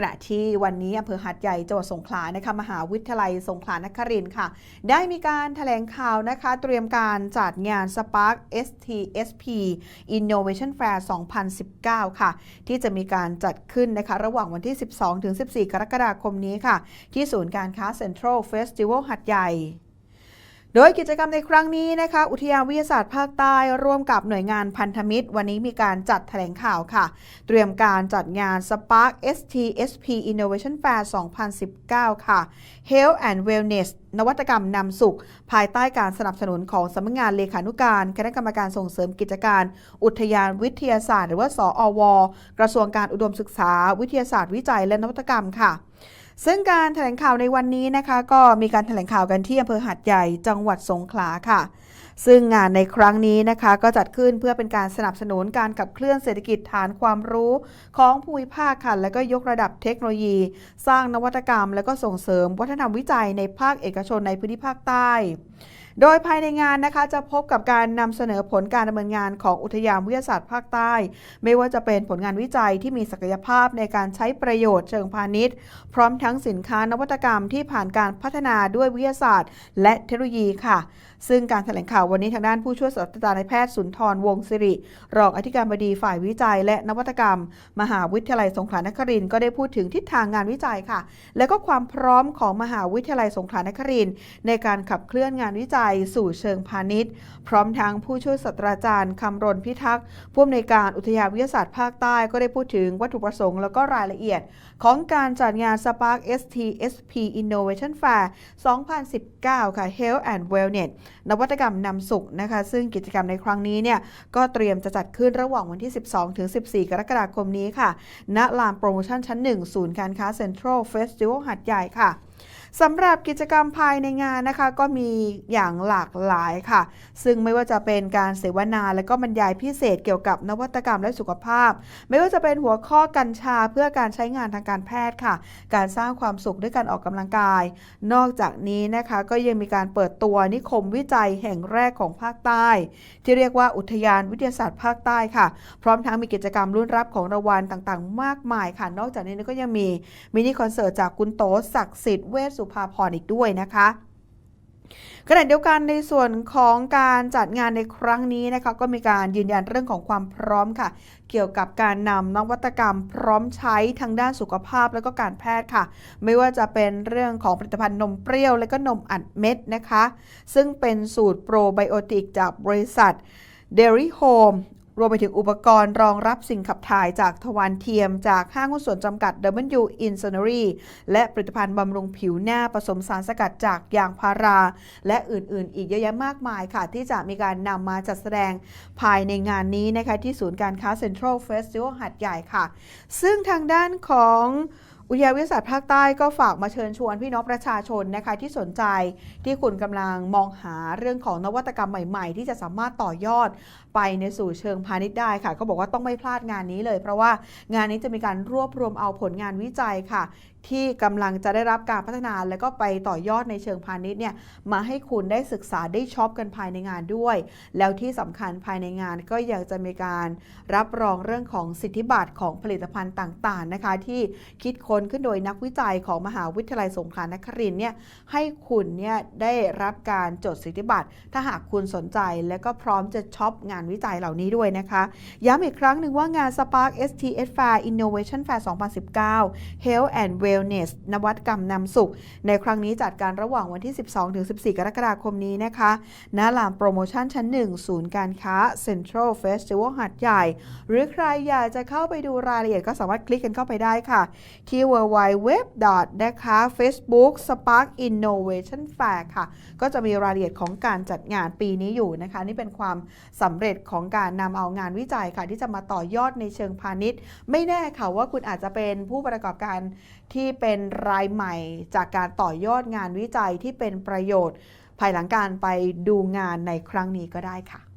ขณะที่วันนี้อำเภอหาดใหญ่จังหวัดสงขลานะคะมหาวิทยาลัยสงขลานครินทร์ค่ะ ได้มีการแถลงข่าวนะคะเตรียมการจัดงาน Spark STSP Innovation Fair 2019 ค่ะ ที่จะมีการจัดขึ้นนะคะระหว่างวันที่ 12-14 กรกฎาคมนี้ค่ะ ที่ศูนย์การค้าเซ็นทรัลเฟสติวัลหัดใหญ่ โดยกิจกรรมในครั้งนี้นะคะ อุทยานวิทยาศาสตร์ภาคใต้ร่วมกับหน่วยงานพันธมิตร วันนี้มีการจัดแถลงข่าวค่ะ เตรียมการจัดงาน Spark STSP Innovation Fair 2019 ค่ะ Health and Wellness นวัตกรรมนำสุข ภายใต้การสนับสนุนของสำนักงานเลขานุการคณะกรรมการส่งเสริมกิจการ อุทยานวิทยาศาสตร์ หรือว่าสอวกระทรวงการอุดมศึกษา วิทยาศาสตร์วิจัยและนวัตกรรมค่ะ ซึ่งการแถลงข่าวในวันนี้นะคะ ก็มีการแถลงข่าวกันที่อำเภอหัดใหญ่จังหวัดสงขลาค่ะ ซึ่งงานในครั้งนี้นะคะก็จัดขึ้นเพื่อเป็นการสนับสนุนการขับเคลื่อนเศรษฐกิจฐานความรู้ของภูมิภาคค่ะและก็ยกระดับเทคโนโลยี สร้างนวัตกรรม และก็ส่งเสริมวัฒนธรรมวิจัยในภาคเอกชนในพื้นที่ภาคใต้ โดยภายในงานนะคะจะพบกับการนำเสนอผลการดำเนินงานของอุทยานวิทยาศาสตร์ภาคใต้ ไม่ว่าจะเป็นผลงานวิจัยที่มีศักยภาพในการใช้ประโยชน์เชิงพาณิชย์ พร้อมทั้งสินค้านวัตกรรมที่ผ่านการพัฒนาด้วยวิทยาศาสตร์ และเทคโนโลยีค่ะ ซึ่งการแถลงข่าววันนี้ทางด้านผู้ช่วยศาสตราจารย์นายแพทย์สุนทรวงศิริ รองอธิการบดีฝ่ายวิจัย และนวัตกรรม มหาวิทยาลัยสงขลานครินทร์ก็ได้พูดถึงทิศทางงานวิจัยค่ะ และก็ความพร้อมของมหาวิทยาลัยสงขลานครินทร์ในการขับเคลื่อนงานวิจัยสู่เชิงพาณิชย์ พร้อมทั้งผู้ช่วยศาสตราจารย์คำรณพิทักษ์ผู้อำนวยการอุทยานวิทยาศาสตร์ภาคใต้ก็ได้พูดถึงวัตถุประสงค์แล้วก็รายละเอียด ของการจัดงาน Spark STSP Innovation Fair 2019 ค่ะ Health and Wellness นวัตกรรมนำสุขนะคะ ซึ่งกิจกรรมในครั้งนี้เนี่ยก็เตรียมจะจัดขึ้นระหว่างวันที่ 12 ถึง 14 กรกฎาคมนี้ค่ะ ณ ลานโปรโมชั่นชั้น 1 ศูนย์การค้าเซ็นทรัลเฟสติวัลหัดใหญ่ค่ะ สำหรับกิจกรรมภายในงานนะคะ ก็มีอย่างหลากหลายค่ะ ซึ่งไม่ว่าจะเป็นการเสวนาและก็บรรยายพิเศษเกี่ยวกับนวัตกรรมและสุขภาพ ไม่ว่าจะเป็นหัวข้อกัญชาเพื่อการใช้งานทางการแพทย์ค่ะ การสร้างความสุขด้วยการออกกำลังกาย นอกจากนี้นะคะก็ยังมีการเปิดตัวนิคมวิจัยแห่งแรกของภาคใต้ ที่เรียกว่าอุทยานวิทยาศาสตร์ภาคใต้ค่ะ พร้อมทั้งมีกิจกรรมรุ่นรับของรางวัลต่างๆ มากมายค่ะ นอกจากนี้ก็ยังมีมินิคอนเสิร์ตจากคุณโตศักดิ์สิทธิ์เวชสุภาพรอีกด้วยนะคะขณะเดียวกันในส่วนของการจัดงานในครั้งนี้นะคะก็มีการยืนยันเรื่องของความพร้อมค่ะ เกี่ยวกับการนำนวัตกรรมพร้อมใช้ทางด้านสุขภาพและก็การแพทย์ค่ะ ไม่ว่าจะเป็นเรื่องของผลิตภัณฑ์นมเปรี้ยว และก็นมอัดเม็ดนะคะ ซึ่งเป็นสูตรโปรไบโอติกจากบริษัท Dairy Home รวมไปถึงอุปกรณ์รองรับสิ่งขับถ่ายจากทวารเทียม จากห้างหุ้นส่วนจำกัด W i n s o n e r y และผลิตภัณฑ์บำรุงผิวหน้าผสมสารสกัดจากยางพารา และอื่นๆ อีกเยอะแยะมากมายค่ะ ที่จะมีการนำมาจัดแสดงภายในงานนี้นะคะที่ศูนย์การค้าเซ็นทรัลเฟสติวัลหัดใหญ่ค่ะ ซึ่งทางด้านของ อุทยานวิทยาศาสตร์ภาคใต้ก็ฝากมาเชิญชวนพี่น้องประชาชนนะคะที่สนใจที่คุณกำลังมองหาเรื่องของนวัตกรรมใหม่ ๆ ที่จะสามารถต่อยอดไปในสู่เชิงพาณิชย์ได้ค่ะเขาบอกว่าต้องไม่พลาดงานนี้เลย เพราะว่างานนี้จะมีการรวบรวมเอาผลงานวิจัยค่ะ ที่กำลังจะได้รับการพัฒนา และก็ไปต่อยอดในเชิงพาณิชย์เนี่ยมาให้คุณได้ศึกษาได้ช็อปกันภายในงานด้วย แล้วที่สำคัญภายในงานก็ยังจะมีการรับรองเรื่องของสิทธิบัตรของผลิตภัณฑ์ต่างๆนะคะ ที่คิดค้นขึ้นโดยนักวิจัยของมหาวิทยาลัยสงขลานครินเนี่ยให้คุณเนี่ยได้รับการจดสิทธิบัตร ถ้าหากคุณสนใจและก็พร้อมจะช็อปงานวิจัยเหล่านี้ด้วยนะคะ ย้ำอีกครั้งหนึ่งว่างาน Spark STS Fair Innovation Fair 2019 Health and Wellness นวัตกรรมนำสุข ในครั้งนี้จัดการระหว่างวันที่ 12-14 กรกฎาคมนี้นะคะณลานโปรโมชั่นชั้น 1 ศูนย์การค้า Central Festival หัดใหญ่ หรือใครอยากจะเข้าไปดูรายละเอียดก็สามารถคลิกกันเข้าไปได้ค่ะที่ www นะคะ Facebook Spark Innovation Fair ค่ะ ก็จะมีรายละเอียดของการจัดงานปีนี้อยู่นะคะ นี่เป็นความสำเร็จของการนำเอางานวิจัยค่ะ ที่จะมาต่อยอดในเชิงพาณิชย์ ไม่แน่ค่ะว่าคุณอาจจะเป็นผู้ประกอบการที่เป็นรายใหม่จากการต่อยอดงานวิจัยที่เป็นประโยชน์ ภายหลังการไปดูงานในครั้งนี้ก็ได้ค่ะ